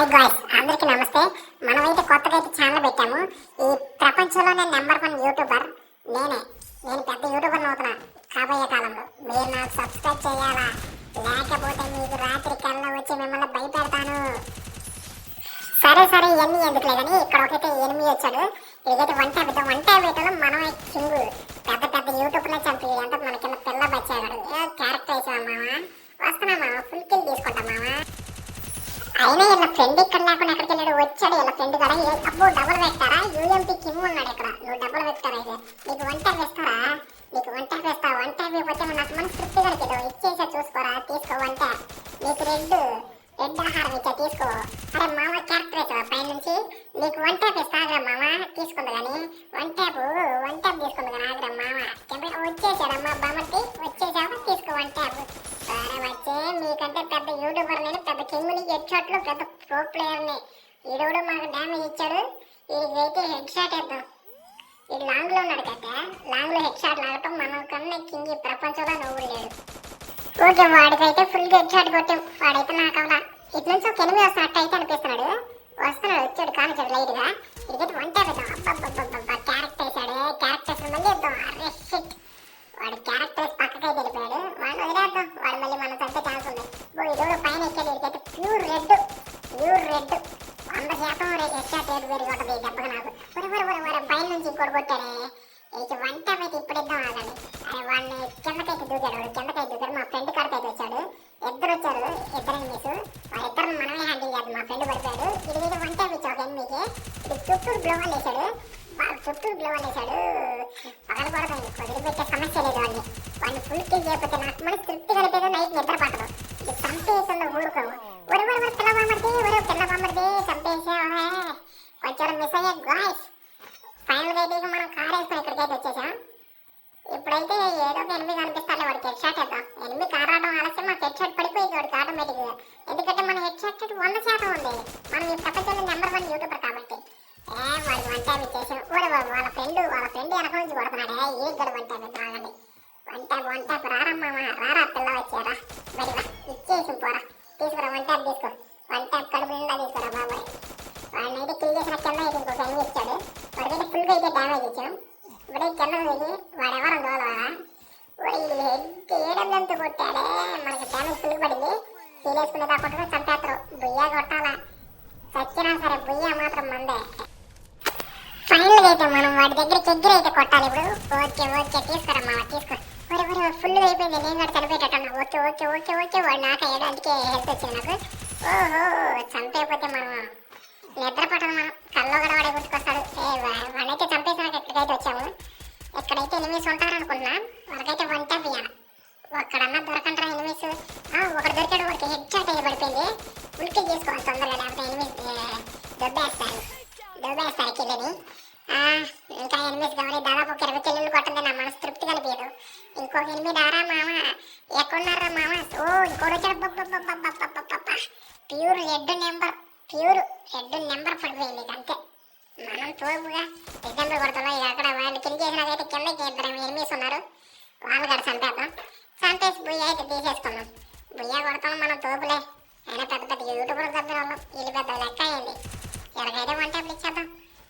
Hi guys అందరికీ నమస్తే. మనమైతే కొత్తగా అయితే ఛానల్ పెట్టాము. ఈ ప్రపంచంలోనే నెంబర్ వన్ యూట్యూబర్ నేనే. నేను పెద్ద యూట్యూబర్ అవుతున్నా కాబోయే కాలంలో. మీరు నాకు సబ్స్క్రైబ్ చేయాలా? లేకపోతే మీకు రాత్రి కళ్ళ వచ్చి మిమ్మల్ని భయపెడతాను. సరే సరే ఇవన్నీ ఎందుకు లేదని ఇక్కడ ఒకైతే ఎనిమిది వచ్చాడు. ఇదైతే వన్ ట్యాప్ ఇద్దాం వన్ ట్యాప్ వేయటంలో మనమే కింగ్ పెద్ద పెద్ద యూట్యూబ్లో చంపి అంటే మన కింద పిల్ల బచ్చాడు క్యారెక్టర్ వేసావా మామ వస్తున్నా మామ ఫుల్ కిల్ తీసుకుంటా మామ అయినా ఇలా ఫ్రెండ్ ఇక్కడ లేకుండా ఎక్కడికి వెళ్ళాడు వచ్చాడు ఇలా ఫ్రెండ్ కదా అప్పు అబ్బో డబుల్ పెట్టారా యూఎంపీ కిమ్ ఉన్నాడు ఇక్కడ. నువ్వు డబుల్ పెట్టారా అయితే నీకు వన్ ట్యాప్ వేస్తారా? నీకు వన్ ట్యాప్ వేస్తా వన్ ట్యాప్ ఇవ్వకపోతే నాకు మన తృప్తి కడికి ఇచ్చేసా చూసుకోరా? తీసుకో వన్ ట్యాప్ నీకు రెడ్ రెడ్ ఆహారం ఇచ్చా తీసుకో. అరే మామ క్యారెక్టర్ వేసావా పైన నుంచి? నీకు వన్ ట్యాప్ ఇస్తా ఆగ్రా మామ. తీసుకుంది కానీ. వన్ ట్యాప్ వన్ ట్యాప్ తీసుకుంది కానీ ఆగ్రా మామ. చెప్పి వచ్చేసాడమ్మా బామ్మటి వచ్చేసావా? తీసుకో వన్ ట్యాప్ సరే వచ్చే మీకంటే పెద్ద యూట్యూబర్ నేను పెద్ద కింగ్ని హెడ్ షాట్లు పెద్ద ప్రో ప్లేయర్ని ఈడోడు మాకు డ్యామేజ్ ఇచ్చాడు. వీడికైతే హెడ్ షాట్ వేద్దాం ఇది లాంగ్లో ఉన్నాడు కదా లాంగ్లో హెడ్ షాట్ లాగటం మనం కన్నా కింగ్ ఈ ప్రపంచంలో నవ్వు లేడు ఓకే వాడికైతే ఫుల్ హెడ్ షాట్ కొట్టాం. వాడైతే నాకు అవలా ఇటు నుంచి ఒక ఎనిమిది వస్తున్నట్టు అయితే అనిపిస్తున్నాడు. వస్తున్నాడు వచ్చాడు కానిచ్చాడు లైట్గా ఇదిగైతే వంట పెద్దాం అబ్బా ఓ ఇదోడు పైన ఎక్కాడు అయితే ప్యూర్ రెడ్ ప్యూర్ రెడ్ వంద శాతం ఎక్స్ట్రా టేరు వేరు కొట్టదు ఈ దెబ్బకి నాకు. ఒరే ఒరే ఒరే ఒరే పైన నుంచి ఇంకోటి కొట్టాడే ఇక వంట అయితే ఇప్పుడు ఇద్దాం ఆగండి. అరే వాడిని కిందకైతే దూకాడు వాడు కిందకైతే దూకాడు. మా ఫ్రెండ్ కడకైతే వచ్చాడు. ఇద్దరు వచ్చారు ఇద్దరు ఎనిమిస్ వాళ్ళిద్దరు మనమే హ్యాండిల్ చేద్దాం మా ఫ్రెండ్ పడిపోయాడు. ఇది మీద వంట ఇచ్చా ఒక ఎనిమికి ఇది చుట్టూరు గ్లోవల్ వేసాడు బాగా చుట్టూరు గ్లోవల్ వేసాడు పగలకూడదండి వదిలిపెట్టే సమస్య లేదు వాడిని వాడిని ఫుల్ కిల్ చేయకపోతే నాకు మనసు తృప్తి కలిపేదో నైట్ నిద్ర పట్టదు ఇది చంపేస్తుందో ఊరుకోవు ఒరే ఒరే ఒరే పిల్ల బామ్మడిది ఒరే పిల్ల బామ్మడిది చంపేసావా కొంచెం మిస్ అయ్యా గాయస్ ఫైనల్గా అయితే ఇక మనం కార్ వేసుకొని ఇక్కడికైతే వచ్చేసాం అయితే ఏదో ఒక ఎనిమిది కనిపిస్తాలే వాడికి హెడ్ షాట్ వేద్దాం ఎనిమిది కార్ ఆలస్యం మాకు హెడ్ షాట్ పడిపోయింది వాడికి ఆటోమేటిక్గా ఎందుకంటే మన హెడ్ షాట్ వంద శాతం ఉంది. మనం ఈ ప్రపంచంలో నెంబర్ వన్ యూట్యూబర్ కాబట్టి. ఏ వాడికి వన్ టైం ఇచ్చేసాం ఊరే బాబు వాళ్ళ ఫ్రెండ్ వాళ్ళ ఫ్రెండ్ వెనక నుంచి కొడుతున్నాడే. ఏ గడు వన్ టైం ఇద్దామని వన్ టైం వన్ టైం రారమ్మా రారా పిల్ల వచ్చారా? మరి రా. ఇచ్చేసి పోరా తీసుకురా వన్ టైం తీసుకో. వన్ టైం కడుపు నిండా తీసుకురా బాబాయ్. వాడిని అయితే క్లీన్ చేసిన కింద అయితే ఇంకొక ఎనిమిది ఇచ్చాడు. వాడికైతే ఫుల్గా అయితే డ్యామేజ్ ఇచ్చాం. ఇప్పుడే కింద దిగి వాడెవరు దోలవారా హెడ్ ఏడబ్లంతో కొట్టాడే మనకి డ్యామేజ్ ఫుల్ పడింది హీల్ వేసుకునే చంపేస్తారు బుయ్యా కొట్టాలా చచ్చినా సరే బుయ్యా మాత్రం మందే ఫైనల్గా అయితే మనం వాడి దగ్గర ఎగ్గిరి అయితే కొట్టాలి ఇప్పుడు ఓకే ఓకే తీసుకురా మామ తీసుకో ఒరే ఒరే ఫుల్ అయిపోయింది నేను కూడా చనిపోయేటట్టున్నా ఓకే ఓకే ఓకే ఓకే వాడు నాకు అయ్యాడు అందుకే హెల్ప్ వచ్చింది నాకు ఓహో చంపేయకపోతే మనం నిద్రపట్టడం మనం కల్లో కూడా వాడే గుర్తుకొస్తాడు ఏ ఎనిమిస్ ఉంటారనుకున్నా వాళ్ళకైతే వన్ ట్యాప్ ఇవ్వాలి ఒక్కడన్నా దొరకంటారా ఎనిమిస్? ఒకటి దొరికాడు వాడికి హెడ్ షాట్ అయితే పడిపోయింది ఉల్కే చేసుకోవాలి తొందరగా లేకపోతే ఎనిమిస్ దొబ్బేస్తాను. దొబ్బేస్తారు కిల్లని ఇంకా ఎనిమిది కావాలి దాదాపు ఒక ఇరవై కిల్లులు కొట్టింది నా మనసు తృప్తి కనిపించదు ఇంకొక ఎనిమిది ఆరా మామ ఎక్కడున్నారా మామ? ఓ ఇంకోటి వచ్చాడు pure red number pure red number పడిపోయింది అంతే. మనం ఎగ్జాంపుల్ కొడతాం ఇక అక్కడ వాళ్ళు కింద చేసినాకైతే కిందకి ఇద్దరు ఎనిమిస్ ఉన్నారు. వాళ్ళు కూడా చంపేద్దాం. చంపేసి బుయ్య అయితే తీసేసుకున్నాం బుయ్య కొడతాం మనం తోపులే. అయినా పెద్ద పెద్ద యూట్యూబర్ సభ్యులు వాళ్ళం వీళ్ళు పెద్ద లెక్క అయింది. ఎలాగైతే వన్ ట్యాప్లు ఇచ్చేద్దాం.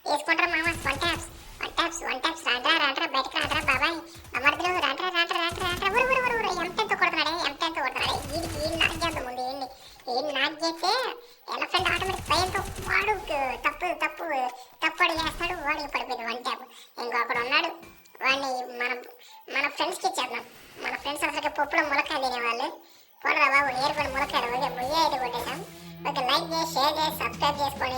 తీసుకుంటారు మామ one taps one taps one taps రాంట్రా రాంట్రా బయటకు రాంట్రా బాబాయ్. అమర్దిలో రాంట్రా రాంట్రా రాంట్రా రాంట్రా ఊరు ఊరు ఊరు ఊరు. ఎంతెంత కొడుతున్నాడే ఎంతెంత కొడుతున్నాడే. వీడికి వీళ్ళు నాకు చేద్దాం ముందు వీడిని వీడిని నాకు చేస్తే ఎలఫెంట్ ఆటోమేటిక్ భయంతో వాడు తప్పు తప్పు. తప్పు అడిగి చేస్తాడు వాడికి పడిపోయింది వన్ ట్యాప్ ఇంకొకడు ఉన్నాడు వాడిని మన మన ఫ్రెండ్స్కి ఇచ్చేద్దాం. మన ఫ్రెండ్స్ అసలు పప్పులో ములకాయ తినేవాళ్ళు. పోరా బాబు ఏరుకొని ములకాయలు ఓకే ముయ్యేది కొట్టేసాం ఓకే లైక్ చేసి షేర్ చేసి సబ్స్క్రైబ్ చేసుకోండి